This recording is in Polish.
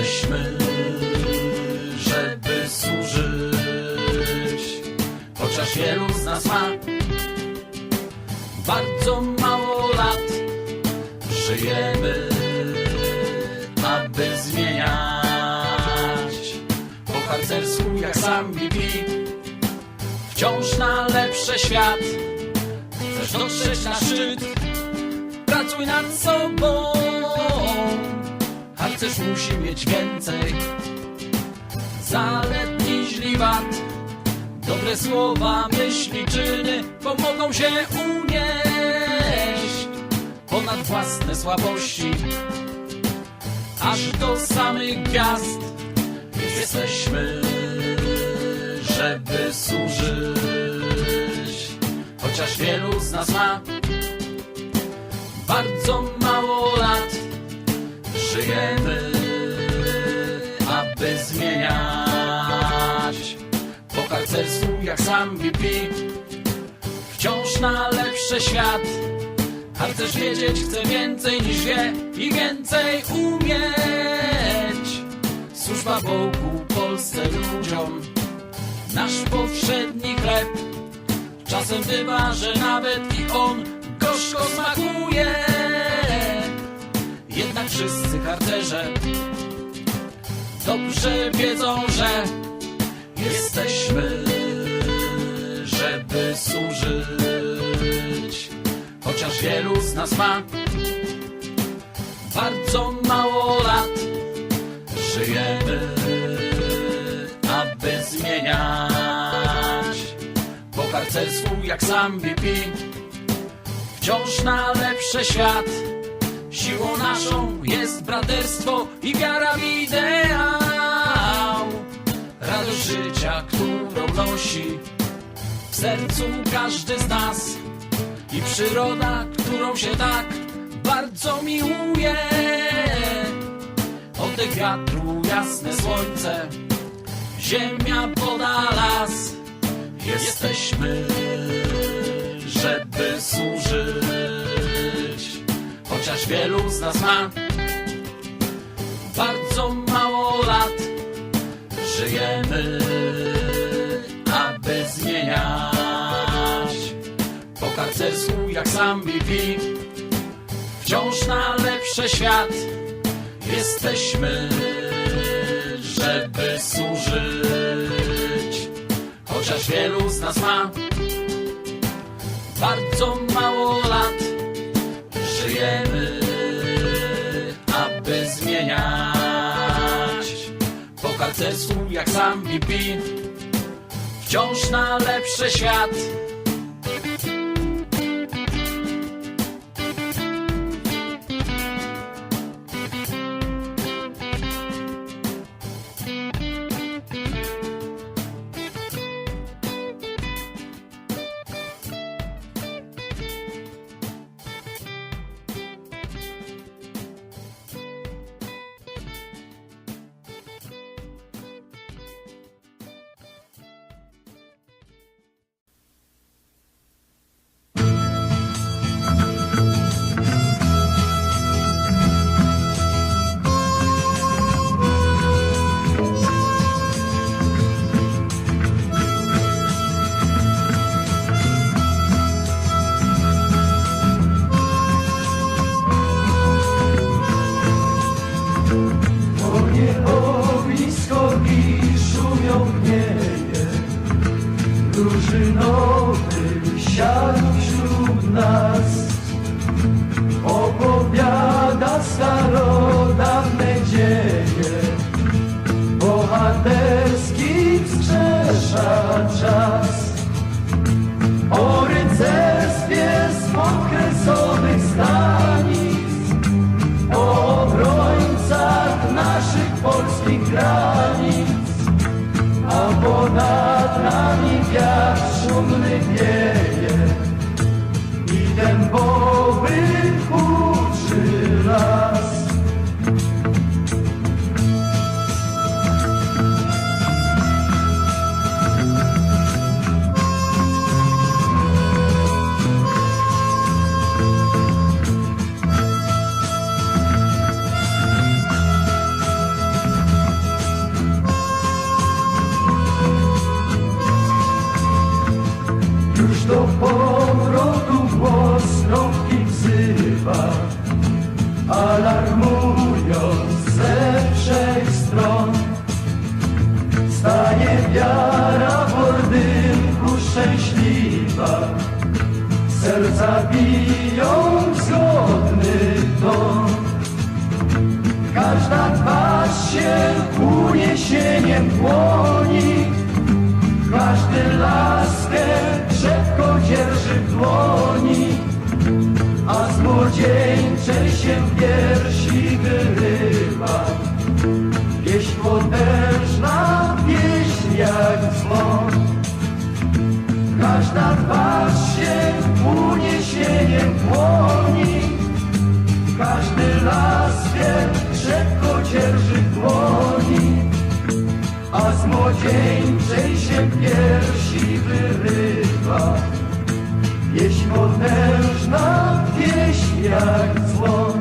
Jesteśmy, żeby służyć, chociaż wielu z nas ma bardzo mało lat. Żyjemy, aby zmieniać po harcersku jak sam BP. Wciąż na lepszy świat Chcesz dotrzeć na szczyt Pracuj nad sobą Harcerz musi mieć więcej. Zalet wad Dobre słowa, myśli, czyny Pomogą się unieść Ponad własne słabości. Aż do samych gwiazd Jesteśmy żeby służyć. Chociaż wielu z nas ma Bardzo mało Żyjemy Aby zmieniać Po harcersku jak sam BP Wciąż na lepszy świat Harcerz wiedzieć chce więcej niż wie I więcej umieć Służba Bogu, Polsce, ludziom nasz powszedni chleb. Czasem bywa, że nawet i on gorzko smakuje. Wszyscy harcerze. Dobrze wiedzą, że jesteśmy, żeby służyć. Chociaż wielu z nas ma bardzo mało lat, żyjemy aby zmieniać. Po harcersku jak sam BP Wciąż na lepszy świat Siłą naszą jest braterstwo i wiara w ideał. Radość życia, którą nosi w sercu każdy z nas. I przyroda, którą się tak bardzo miłuje. Oddech wiatru, jasne słońce Ziemia, woda, las. Jesteśmy, żeby służyć wielu z nas ma Bardzo mało lat Żyjemy, aby zmieniać Po harcersku jak sam BP Wciąż na lepszy świat Jesteśmy żeby służyć. Chociaż wielu z nas ma bardzo mało lat, żyjemy, zmieniać. Po harcersku jak sam BP, wciąż na lepszy świat. Szczęśliwa, serca biją zgodny ton. Każda twarz się uniesieniem płoni, każdy laskę szybko dzierży w dłoni, a z młodzieńczej się piersi wyrywa. Pieśń potężna, pieśń jak dzwon aż na was się uniesieniem płoni. Każdy las wie, szybko dzierży dłoni, a z młodzieńczej się piersi wyrywa. Pieśń potężna, pieśń jak dzwon.